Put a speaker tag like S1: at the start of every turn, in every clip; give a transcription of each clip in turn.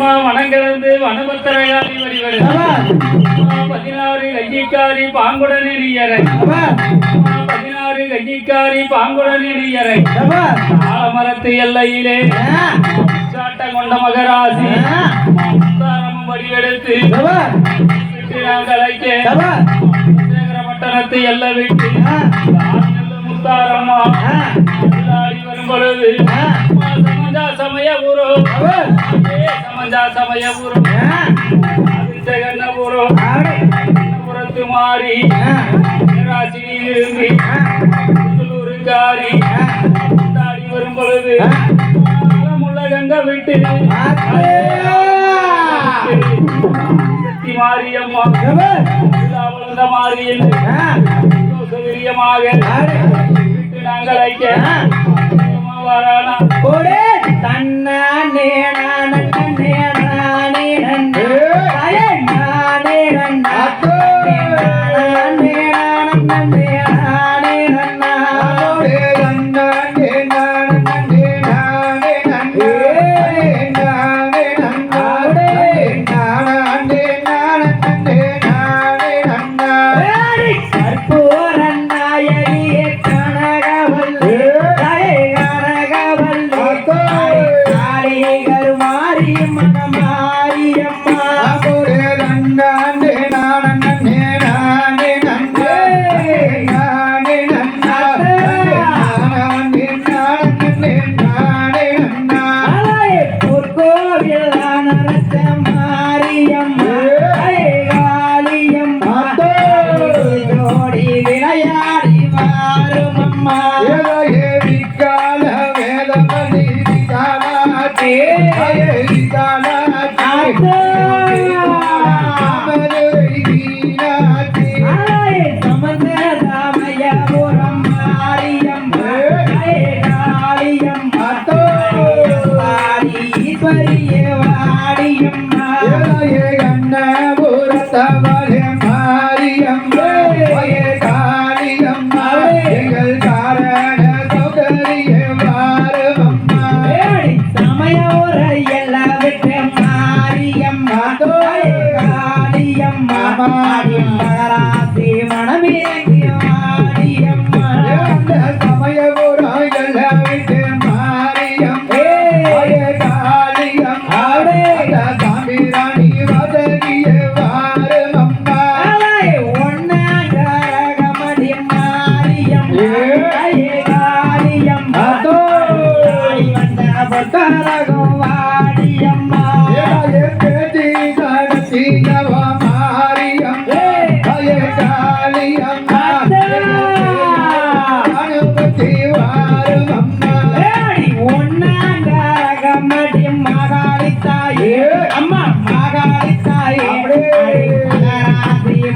S1: வனங்கிழந்து வனபத்திரகாரி வரிவரு பதினாறு கஞ்சிக்காரி பாங்குடன் எரியறை பதினாறு கஞ்சிக்காரி பாங்குடன் எரியறை ஆலமரத்து எல்லையிலே சாட்ட கொண்ட மகராசி. முத்தாரமும் வடிவெடுத்து விட்டு நாங்கள் ஐக்கிய சேகரப்பட்டணத்தை எல்லை விட்டு முத்தாரம்மா. வரும் பொழுது சமய ஊரோ. ஊரோ ஆதித்தகண்ண ஊரோ புறத்து மாறி. ராசினியில் இருந்து புத்தலூருக்காரி கொண்டாடி வரும் பொழுது. முள்ள கங்க விட்டு மாரியம்மா வளர்ந்த மாரியில் சௌகரியமாக நாங்கள் ஐக்க வரானா.
S2: தன்ன நேட நேட விளையாடி மாறும் அம்மா மனமிறங்கி Ah!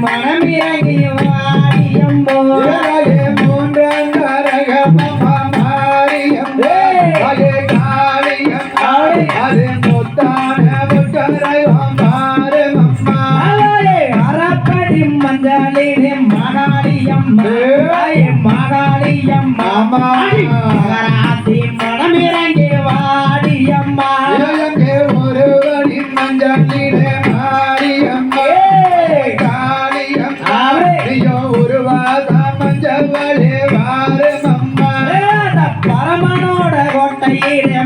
S2: மனமிறங்கி வாடியம்போ
S3: அது முத்தான முத்தரையும் மாறும் அம்மா
S2: அறப்படி மஞ்சளிலே மகாளியம்மா மகாளியம்மா
S3: ஆமா.
S2: மகராசி மனமிறங்கி வாடியம்மா
S3: ஒருவரின் மஞ்சளிலே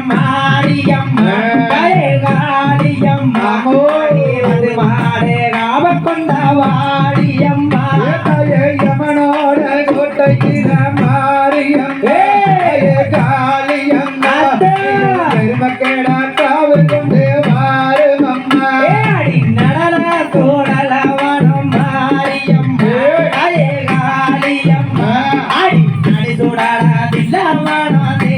S3: மாரியம்மா காளியம்மா
S2: மோடி வந்து வாடே காவ கொண்ட வாடியம்மா
S3: ஏதாயே யமனோட கோட்டையில மாரியம்மா. காளியம்மா. பெருமக்கேடா காவல் கொண்டு வாரும் அம்மா
S2: ஏடி நடன சூழலவனும் மாரியம்மா. அயே காளியம்மா அடி அடி
S3: ஏதாயே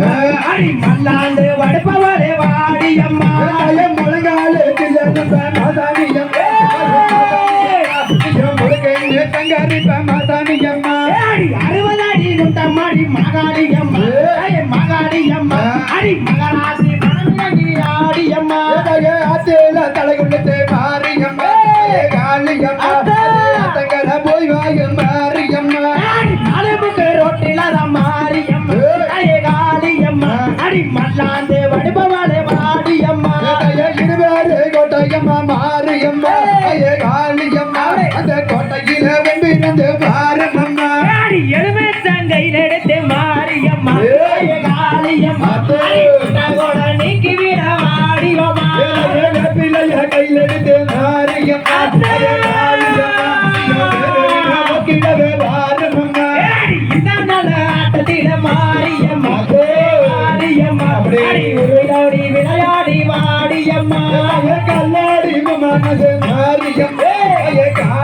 S3: அடி மல்லாண்டு
S2: வடுப்பவரே வாடியம்மா.
S3: முழங்காலே மாதானியம் முழுக்க தங்காரி மாதானியம்மா
S2: அடி அறுபது அடி
S3: முத்தம்மாடி மகாடிய வெம்பிருந்து மாறுமம்மா
S2: ஏடி எலுமிச்சங்கையில் எடுத்து மாரியம்மா. காளியம்மா. நீக்கி விட வாடியம்மா
S3: பிள்ளைய கையில் எடுத்து மாரியம்மா.
S2: மாரியம்மா. மாரியம்மா. விளையாடி வாடியம்மா
S3: கல்லாடி மனது மாரியம்மா.